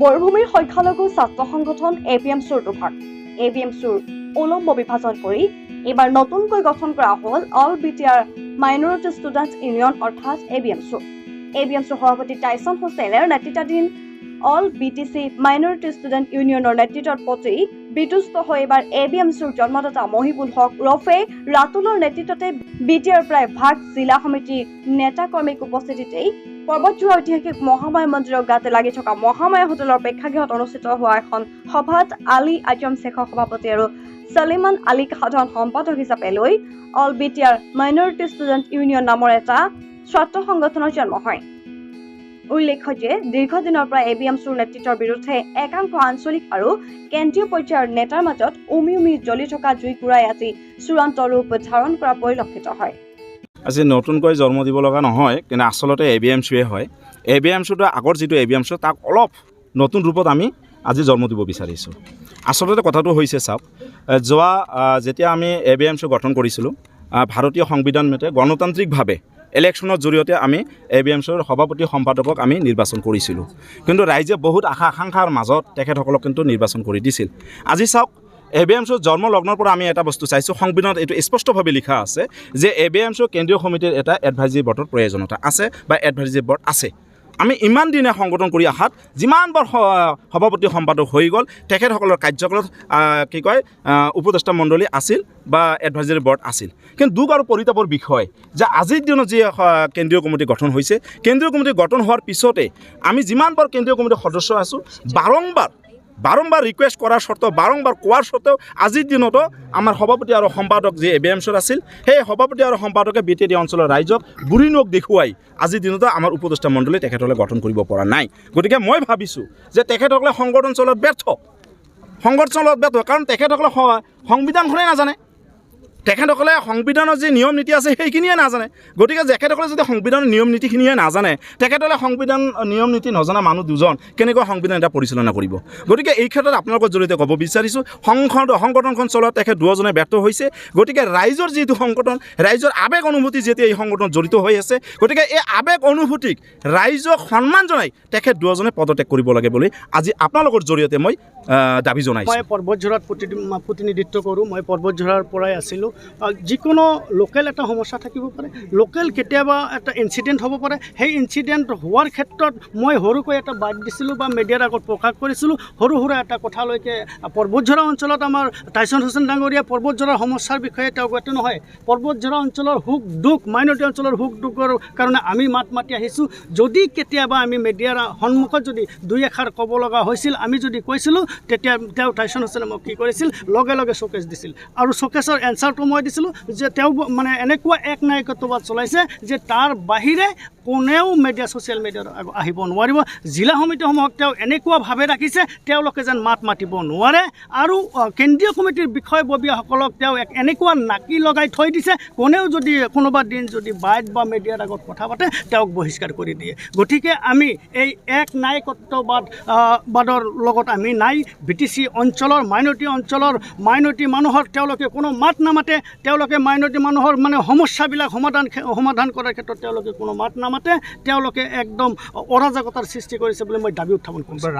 বৰভূমিৰ সংখ্যালঘু ছাত্ৰ সংগঠন এ পি এম চুৰ দুভাগ। এ পি এম চুৰ উলম্ব বিভাজন কৰি এইবাৰ নতুনকৈ গঠন কৰা হ'ল all B T R minority student union অৰ্থাৎ এ বি এম চু এ বি এম চুৰ সভাপতি টাইছন হুছেইনৰ নেতৃত্বাধীন all B T C minority student ইউনিয়নৰ নেতৃত্বৰ প্ৰতি বিতুষ্ট হৈ এইবাৰ এ বি এম চুৰ জন্মদাতা মহিবুল হক ৰফে ৰাতুলৰ নেতৃত্বতে বি টি আৰ প্ৰায় ভাগ জিলা সমিতিৰ নেতা কৰ্মীক উপস্থিতিতেই পৰ্বতজোৰা ঐতিহাসিক মহামায়া মন্দিৰৰ গাতে লাগি থকা মহামায়া হোটেলৰ প্ৰেক্ষাগৃহত অনুষ্ঠিত হোৱা এখন সভাত আলী আজম শ্বেখৰ সভাপতি আৰু ছলিমান আলীক সাধাৰণ সম্পাদক হিচাপে লৈ all B T R minority student union নামৰ এটা ছাত্ৰ সংগঠনৰ জন্ম হয়। উল্লেখ্য যে দীৰ্ঘদিনৰ পৰা এ বি এম চুৰ নেতৃত্বৰ বিৰুদ্ধে একাংশ আঞ্চলিক আৰু কেন্দ্ৰীয় পৰ্যায়ৰ নেতাৰ মাজত উমি উমি জ্বলি থকা জুইকুৰাই আজি চূড়ান্ত ৰূপ ধাৰণ কৰা পৰিলক্ষিত হয়। আজি নতুনকৈ জন্ম দিব লগা নহয়, কিন্তু আচলতে এ বি এম চুৱে হয়। এ বি এম চুটো আগৰ যিটো এ বি এম চু তাক অলপ নতুন ৰূপত আমি আজি জন্ম দিব বিচাৰিছোঁ। আচলতে কথাটো হৈছে, চাওক যোৱা যেতিয়া আমি এ বি এম চু গঠন কৰিছিলোঁ ভাৰতীয় সংবিধান মতে গণতান্ত্ৰিকভাৱে ইলেকশ্যনৰ জৰিয়তে আমি এ বি এম চুৰ সভাপতি সম্পাদকক আমি নিৰ্বাচন কৰিছিলোঁ। কিন্তু ৰাইজে বহুত আশা আকাংক্ষাৰ মাজত তেখেতসকলক কিন্তু নিৰ্বাচন কৰি দিছিল। আজি চাওক এ বি এম চুৰ জন্ম লগ্নৰ পৰা আমি এটা বস্তু চাইছোঁ। সংবিধানত এইটো স্পষ্টভাৱে লিখা আছে যে এ বি এম চুৰ কেন্দ্ৰীয় সমিতিৰ এটা এডভাইজৰী বৰ্ডৰ প্ৰয়োজনীয়তা আছে বা এডভাইজৰী বৰ্ড আছে। আমি ইমান দিনে সংগঠন কৰি অহাত যিমানবাৰ সভাপতি সম্পাদক হৈ গ'ল, তেখেতসকলৰ কাৰ্যকালত কি কয় উপদেষ্টা মণ্ডলী আছিল বা এডভাইজৰী বৰ্ড আছিল। কিন্তু দুখ আৰু পৰিতাপৰ বিষয় যে আজিৰ দিনত যি কেন্দ্ৰীয় কমিটি গঠন হৈছে, কেন্দ্ৰীয় কমিটি গঠন হোৱাৰ পিছতে আমি যিমানবাৰ কেন্দ্ৰীয় কমিটিৰ সদস্য আছোঁ বাৰম্বাৰ বাৰম্বাৰ ৰিকুৱেষ্ট কৰাৰ স্বত্বেও বাৰম্বাৰ কোৱাৰ স্বত্বেও আজিৰ দিনতো আমাৰ সভাপতি আৰু সম্পাদক যি এ বি এম চৰ আছিল, সেই সভাপতি আৰু সম্পাদকে বি টি ডি অঞ্চলৰ ৰাইজক বুঢ়ী নখ দেখুৱাই আজিৰ দিনতো আমাৰ উপদেষ্টা মণ্ডলী তেখেতসকলে গঠন কৰিব পৰা নাই। গতিকে মই ভাবিছোঁ যে তেখেতসকলে সংগঠন চলত ব্যৰ্থ। সংগঠন চলত ব্যৰ্থ, কাৰণ তেখেতসকলে সংবিধানখনেই নাজানে। তেখেতসকলে সংবিধানৰ যি নিয়ম নীতি আছে, সেইখিনিয়ে নাজানে। গতিকে তেখেতসকলে যদি সংবিধানৰ নিয়ম নীতিখিনিয়ে নাজানে, তেখেতসকলে সংবিধান নিয়ম নীতি নজনা মানুহ দুজন কেনেকৈ সংবিধান এটা পৰিচালনা কৰিব? গতিকে এই ক্ষেত্ৰত আপোনালোকৰ জৰিয়তে ক'ব বিচাৰিছোঁ, সংসদ, সংগঠনখন চলোৱাত তেখেত দুজনে ব্যৰ্থ হৈছে। গতিকে ৰাইজৰ যিটো সংগঠন, ৰাইজৰ আৱেগ অনুভূতি যেতিয়া এই সংগঠনত জড়িত হৈ আছে, গতিকে এই আৱেগ অনুভূতিক ৰাইজক সন্মান জনাই তেখেত দুজনে পদত্যাগ কৰিব লাগে বুলি আজি আপোনালোকৰ জৰিয়তে মই দাবি জনাইছোঁ। মই পৰ্বতঝৰাত প্ৰতি- প্ৰতিনিধিত্ব কৰোঁ। মই পৰ্বতঝৰাৰ পৰাই আছিলোঁ। যিকোনো লোকেল এটা সমস্যা থাকিব পাৰে। লোকেল কেতিয়াবা এটা ইনচিডেণ্ট হ'ব পাৰে। সেই ইনচিডেণ্ট হোৱাৰ ক্ষেত্ৰত মই সৰুকৈ এটা বাদ দিছিলোঁ বা মিডিয়াৰ আগত প্ৰকাশ কৰিছিলোঁ। সৰু সুৰা এটা কথালৈকে, পৰ্বতঝৰা অঞ্চলত আমাৰ টাইচন হুছেইন ডাঙৰীয়া পৰ্বতঝৰাৰ সমস্যাৰ বিষয়ে তেওঁ গতি নহয়। পৰ্বতঝৰা অঞ্চলৰ সুখ দুখ, মাইনৰিটি অঞ্চলৰ সুখ দুখৰ কাৰণে আমি মাত মাতি আহিছোঁ। যদি কেতিয়াবা আমি মিডিয়াৰ সন্মুখত যদি দুই এষাৰ ক'ব লগা হৈছিল, আমি যদি কৈছিলোঁ, তেতিয়া তেওঁ টাইচন হুছেইনে মোক কি কৰিছিল? লগে লগে চকেজ দিছিল। আৰু চকেজৰ এনচাৰটো মই দিছিলোঁ যে তেওঁ মানে এনেকুৱা এক নায়কত্ববাদ চলাইছে যে তাৰ বাহিৰে কোনেও মিডিয়া ছ'চিয়েল মিডিয়াত আহিব নোৱাৰিব। জিলা সমিতিসমূহক তেওঁ এনেকুৱাভাৱে ৰাখিছে, তেওঁলোকে যেন মাত মাতিব নোৱাৰে। আৰু কেন্দ্ৰীয় কমিটিৰ বিষয়ববীয়াসকলক তেওঁ এক এনেকুৱা নাকি লগাই থৈ দিছে, কোনেও যদি কোনোবা দিন যদি বাইট বা মিডিয়াৰ আগত কথা পাতে, তেওঁক বহিষ্কাৰ কৰি দিয়ে। গতিকে আমি এই এক নায়কত্ববাদ বাদৰ লগত আমি নাই। বি টি চি অঞ্চলৰ মাইনৰিটি অঞ্চলৰ মাইনৰিটি মানুহৰ তেওঁলোকে কোনো মাত নামাতে। তেওঁলোকে মাইনৰিটি মানুহৰ মানে সমস্যাবিলাক সমাধান সমাধান কৰাৰ ক্ষেত্ৰত তেওঁলোকে কোনো মাত নামাতে। তেওঁলোকে একদম অৰাজকতাৰ সৃষ্টি কৰিছে বুলি মই দাবি উত্থাপন কৰিছোঁ।